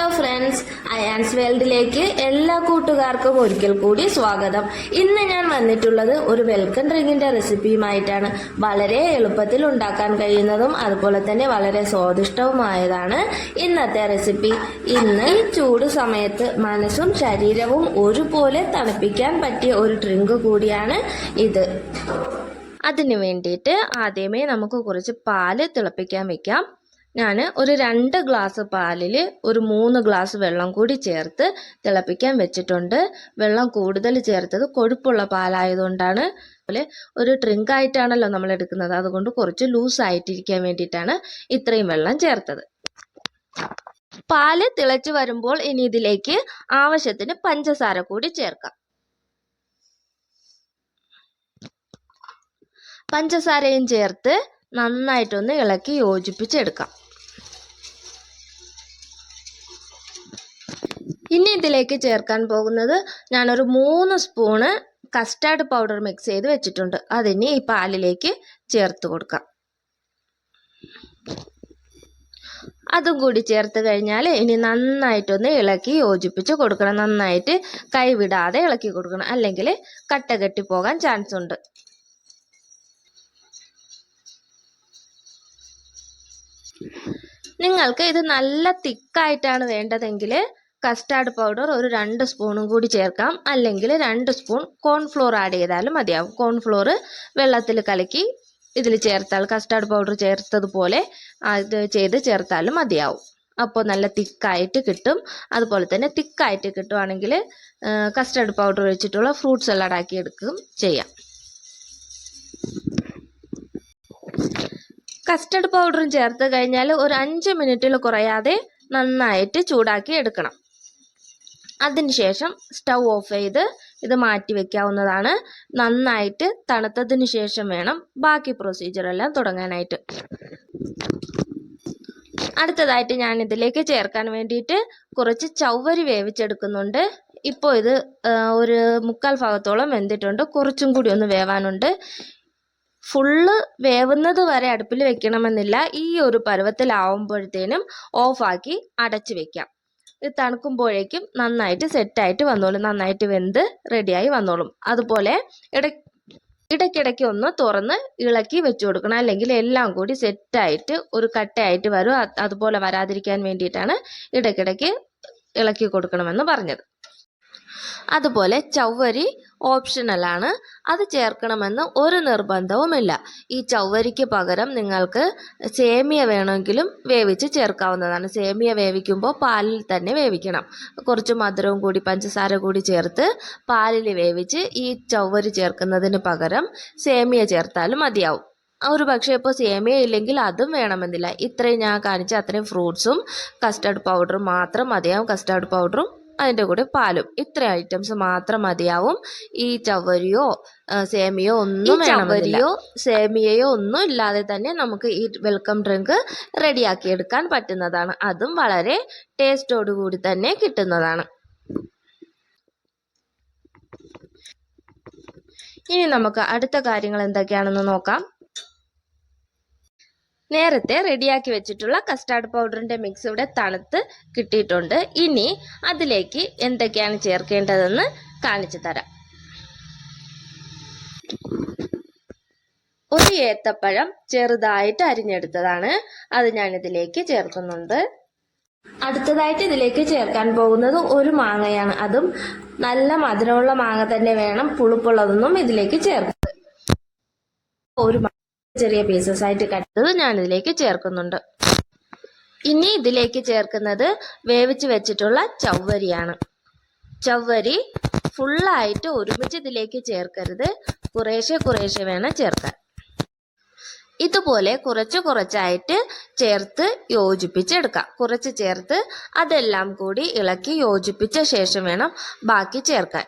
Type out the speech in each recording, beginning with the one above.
Hello friends Ayan's വേൾഡിലേക്ക് എല്ലാ കൂട്ടുകാർക്കും ഒരിക്കൽ കൂടി സ്വാഗതം. ഇന്ന് ഞാൻ വന്നിട്ടുള്ളത് ഒരു വെൽക്കം ഡ്രിങ്കിന്റെ റെസിപ്പിയുമായിട്ടാണ് വളരെ എളുപ്പത്തിൽ ഉണ്ടാക്കാൻ കഴിയുന്നതും അതുപോലെ തന്നെ വളരെ സ്വാദിഷ്ടവുമായതാണ് ഇന്നത്തെ റെസിപ്പി ഇന്ന് ചൂട് സമയത്ത് മനസ്സും ശരീരവും ഒരുപോലെ തണുപ്പിക്കാൻ പറ്റിയ ഒരു ഡ്രിങ്ക് കൂടിയാണ് ഇത്. അതിനു വേണ്ടിയിട്ട് ആദ്യമേ നമുക്ക് കുറച്ച് പാൽ തിളപ്പിക്കാൻ വെക്കാം. ഞാൻ ഒരു രണ്ട് ഗ്ലാസ് പാലിൽ ഒരു മൂന്ന് ഗ്ലാസ് വെള്ളം കൂടി ചേർത്ത് തിളപ്പിക്കാൻ വെച്ചിട്ടുണ്ട്. വെള്ളം കൂടുതൽ ചേർത്തത് കൊഴുപ്പുള്ള പാലായതുകൊണ്ടാണ്. അതുപോലെ ഒരു ഡ്രിങ്ക് ആയിട്ടാണല്ലോ നമ്മൾ എടുക്കുന്നത്. അതുകൊണ്ട് കുറച്ച് ലൂസ് ആയിട്ടിരിക്കാൻ വേണ്ടിയിട്ടാണ് ഇത്രയും വെള്ളം ചേർത്തത്. പാൽ തിളച്ചു വരുമ്പോൾ ഇനി ഇതിലേക്ക് ആവശ്യത്തിന് പഞ്ചസാര കൂടി ചേർക്കാം. പഞ്ചസാരയും ചേർത്ത് നന്നായിട്ടൊന്ന് ഇളക്കി യോജിപ്പിച്ചെടുക്കാം. ഇനി ഇതിലേക്ക് ചേർക്കാൻ പോകുന്നത് ഞാനൊരു മൂന്ന് സ്പൂണ് കസ്റ്റാർഡ് പൗഡർ മിക്സ് ചെയ്ത് വെച്ചിട്ടുണ്ട്. അതിനി ഈ പാലിലേക്ക് ചേർത്ത് കൊടുക്കാം. അതും കൂടി ചേർത്ത് കഴിഞ്ഞാൽ ഇനി നന്നായിട്ടൊന്ന് ഇളക്കി യോജിപ്പിച്ച് കൊടുക്കണം. നന്നായിട്ട് കൈവിടാതെ ഇളക്കി കൊടുക്കണം. അല്ലെങ്കിൽ കട്ട കെട്ടി പോകാൻ ചാൻസ് ഉണ്ട്. നിങ്ങൾക്ക് ഇത് നല്ല തിക്കായിട്ടാണ് വേണ്ടതെങ്കിൽ കസ്റ്റാർഡ് പൗഡർ ഒരു രണ്ട് സ്പൂണും കൂടി ചേർക്കാം. അല്ലെങ്കിൽ രണ്ട് സ്പൂൺ കോൺഫ്ലോർ ആഡ് ചെയ്താലും മതിയാവും. കോൺഫ്ലോർ വെള്ളത്തിൽ കലക്കി ഇതിൽ ചേർത്താൽ കസ്റ്റാർഡ് പൗഡർ ചേർത്തതുപോലെ അത് ചെയ്ത് ചേർത്താലും മതിയാവും. അപ്പോൾ നല്ല തിക്കായിട്ട് കിട്ടും. അതുപോലെ തന്നെ തിക്കായിട്ട് കിട്ടുവാണെങ്കിൽ കസ്റ്റാർഡ് പൗഡർ വെച്ചിട്ടുള്ള ഫ്രൂട്ട് സലാഡ് ആക്കി എടുക്കുകയും ചെയ്യാം. കസ്റ്റർഡ് പൗഡറും ചേർത്ത് കഴിഞ്ഞാൽ ഒരു അഞ്ച് മിനിറ്റിൽ കുറയാതെ നന്നായിട്ട് ചൂടാക്കി എടുക്കണം. അതിനുശേഷം സ്റ്റൗ ഓഫ് ചെയ്ത് ഇത് മാറ്റി വെക്കാവുന്നതാണ്. നന്നായിട്ട് തണുത്തതിന് ശേഷം വേണം ബാക്കി പ്രൊസീജിയർ എല്ലാം തുടങ്ങാനായിട്ട്. അടുത്തതായിട്ട് ഞാൻ ഇതിലേക്ക് ചേർക്കാൻ വേണ്ടിയിട്ട് കുറച്ച് ചവ്വരി വേവിച്ചെടുക്കുന്നുണ്ട്. ഇപ്പോൾ ഇത് ഒരു മുക്കാൽ ഭാഗത്തോളം വെന്തിട്ടുണ്ട്. കുറച്ചും കൂടി ഒന്ന് വേവാനുണ്ട്. ഫുള്ള് വേവുന്നത് വരെ അടുപ്പിൽ വെക്കണമെന്നില്ല. ഈ ഒരു പരുവത്തിലാവുമ്പോഴത്തേനും ഓഫാക്കി അടച്ചു വെക്കാം. ഇത് തണുക്കുമ്പോഴേക്കും നന്നായിട്ട് സെറ്റായിട്ട് വന്നോളും. നന്നായിട്ട് വെന്ത് റെഡിയായി വന്നോളും. അതുപോലെ ഇട ഇടയ്ക്കിടയ്ക്ക് ഒന്ന് തുറന്ന് ഇളക്കി വെച്ചു കൊടുക്കണം. അല്ലെങ്കിൽ എല്ലാം കൂടി സെറ്റായിട്ട് ഒരു കട്ടയായിട്ട് വരും. അതുപോലെ വരാതിരിക്കാൻ വേണ്ടിയിട്ടാണ് ഇടയ്ക്കിടയ്ക്ക് ഇളക്കി കൊടുക്കണമെന്ന് പറഞ്ഞത്. അതുപോലെ ചവ്വരി ഓപ്ഷണലാണ് അത് ചേർക്കണമെന്ന് ഒരു നിർബന്ധവുമില്ല. ഈ ചവ്വരിക്ക് പകരം നിങ്ങൾക്ക് സേമിയ വേണമെങ്കിലും വേവിച്ച് ചേർക്കാവുന്നതാണ്. സേമിയ വേവിക്കുമ്പോൾ പാലിൽ തന്നെ വേവിക്കണം. കുറച്ച് മധുരവും കൂടി പഞ്ചസാര കൂടി ചേർത്ത് പാലിൽ വേവിച്ച് ഈ ചവ്വരി ചേർക്കുന്നതിന് പകരം സേമിയ ചേർത്താലും മതിയാവും. ഒരു പക്ഷേ ഇപ്പോൾ സേമിയ ഇല്ലെങ്കിൽ അതും വേണമെന്നില്ല. ഇത്രയും ഞാൻ കാണിച്ച അത്രയും ഫ്രൂട്ട്സും കസ്റ്റാർഡ് പൗഡറും മാത്രം മതിയാവും. കസ്റ്റാർഡ് പൗഡറും അതിന്റെ കൂടെ പാലും. ഇത്ര ഐറ്റംസ് മാത്രം മതിയാവും. ഈ ചവരിയോ സേമിയോ ഒന്നും ചവരിയോ സേമിയയോ ഒന്നും ഇല്ലാതെ തന്നെ നമുക്ക് ഈ വെൽക്കം ഡ്രിങ്ക് റെഡിയാക്കി എടുക്കാൻ പറ്റുന്നതാണ്. അതും വളരെ ടേസ്റ്റോടു കൂടി തന്നെ കിട്ടുന്നതാണ്. ഇനി നമുക്ക് അടുത്ത കാര്യങ്ങൾ എന്തൊക്കെയാണെന്ന് നോക്കാം. നേരത്തെ റെഡിയാക്കി വെച്ചിട്ടുള്ള കസ്റ്റാർഡ് പൗഡറിന്റെ മിക്സ് ഇവിടെ തണുത്ത് കിട്ടിയിട്ടുണ്ട്. ഇനി അതിലേക്ക് എന്തൊക്കെയാണ് ചേർക്കേണ്ടതെന്ന് കാണിച്ചു തരാം. ഒരു ഏത്തപ്പഴം ചെറുതായിട്ട് അരിഞ്ഞെടുത്തതാണ്. അത് ഞാൻ ഇതിലേക്ക് ചേർക്കുന്നുണ്ട്. അടുത്തതായിട്ട് ഇതിലേക്ക് ചേർക്കാൻ പോകുന്നത് ഒരു മാങ്ങയാണ്. അതും നല്ല മധുരമുള്ള മാങ്ങ തന്നെ വേണം. പുളിപ്പുള്ളതൊന്നും ഇതിലേക്ക് ചേർക്കുന്നത് ഒരു ചെറിയ പീസസ് ആയിട്ട് കട്ടത് ഞാൻ ഇതിലേക്ക് ചേർക്കുന്നുണ്ട്. ഇനി ഇതിലേക്ക് ചേർക്കുന്നത് വേവിച്ച് വെച്ചിട്ടുള്ള ചവ്വരിയാണ്. ചവ്വരി ഫുള്ളായിട്ട് ഒരുമിച്ച് ഇതിലേക്ക് ചേർക്കരുത്. കുറേശ്ശെ കുറേശ്ശെ വേണം ചേർക്കാൻ. ഇതുപോലെ കുറച്ച് കുറച്ചായിട്ട് ചേർത്ത് യോജിപ്പിച്ചെടുക്കാം. കുറച്ച് ചേർത്ത് അതെല്ലാം കൂടി ഇളക്കി യോജിപ്പിച്ച ശേഷം വേണം ബാക്കി ചേർക്കാൻ.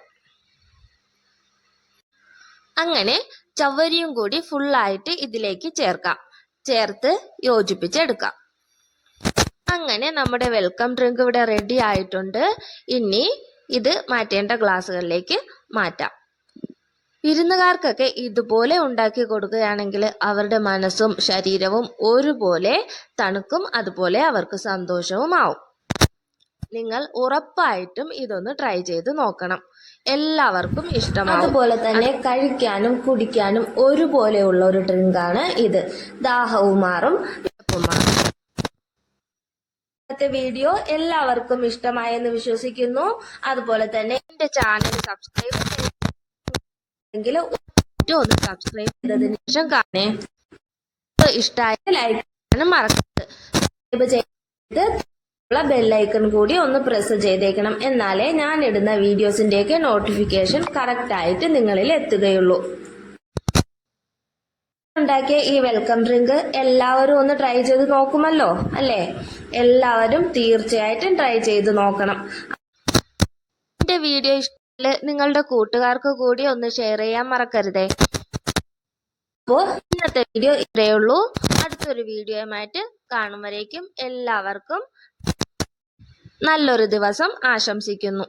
അങ്ങനെ ചവ്വരിയും കൂടി ഫുള്ളായിട്ട് ഇതിലേക്ക് ചേർക്കാം. ചേർത്ത് യോജിപ്പിച്ചെടുക്കാം. അങ്ങനെ നമ്മുടെ വെൽക്കം ഡ്രിങ്ക് ഇവിടെ റെഡി ആയിട്ടുണ്ട്. ഇനി ഇത് മാറ്റേണ്ട ഗ്ലാസ്സുകളിലേക്ക് മാറ്റാം. വിരുന്നുകാർക്കൊക്കെ ഇതുപോലെ ഉണ്ടാക്കി കൊടുക്കുകയാണെങ്കിൽ അവരുടെ മനസ്സും ശരീരവും ഒരുപോലെ തണുക്കും അതുപോലെ അവർക്ക് സന്തോഷവും ആവും നിങ്ങൾ ഉറപ്പായിട്ടും ഇതൊന്ന് ട്രൈ ചെയ്ത് നോക്കണം. എല്ലാവർക്കും ഇഷ്ടമാണ് അതുപോലെ തന്നെ കഴിക്കാനും കുടിക്കാനും ഒരുപോലെയുള്ള ഒരു ഡ്രിങ്കാണ് ഇത്. ദാഹവും മാറും ഇന്നത്തെ വീഡിയോ എല്ലാവർക്കും ഇഷ്ടമായെന്ന് വിശ്വസിക്കുന്നു. അതുപോലെ തന്നെ എന്റെ ചാനൽ സബ്സ്ക്രൈബ് ചെയ്തെങ്കിൽ ഒന്ന് സബ്സ്ക്രൈബ് ചെയ്തതിന് ശേഷം കാണേ ഇഷ്ടമായ ലൈക്ക് ചെയ്യാനും മറക്കരുത്. സബ്സ്ക്രൈബ് ചെയ്ത് ബെല്ലൈക്കൺ കൂടി ഒന്ന് പ്രസ് ചെയ്തേക്കണം. എന്നാലേ ഞാൻ ഇടുന്ന വീഡിയോസിന്റെയൊക്കെ നോട്ടിഫിക്കേഷൻ കറക്റ്റ് ആയിട്ട് നിങ്ങളിൽ എത്തുകയുള്ളൂ. ഉണ്ടാക്കിയ ഈ വെൽക്കം ഡ്രിങ്ക് എല്ലാവരും ഒന്ന് ട്രൈ ചെയ്ത് നോക്കുമല്ലോ അല്ലേ? എല്ലാവരും തീർച്ചയായിട്ടും ട്രൈ ചെയ്ത് നോക്കണം. എന്റെ വീഡിയോ ഇഷ്ടത്തിൽ നിങ്ങളുടെ കൂട്ടുകാർക്ക് കൂടി ഒന്ന് ഷെയർ ചെയ്യാൻ മറക്കരുതേ. അപ്പോൾ ഇന്നത്തെ വീഡിയോ ഇത്രയേ ഉള്ളൂ. അടുത്തൊരു വീഡിയോയുമായിട്ട് കാണും വരേക്കും എല്ലാവർക്കും നല്ലൊരു ദിവസം ആശംസിക്കുന്നു.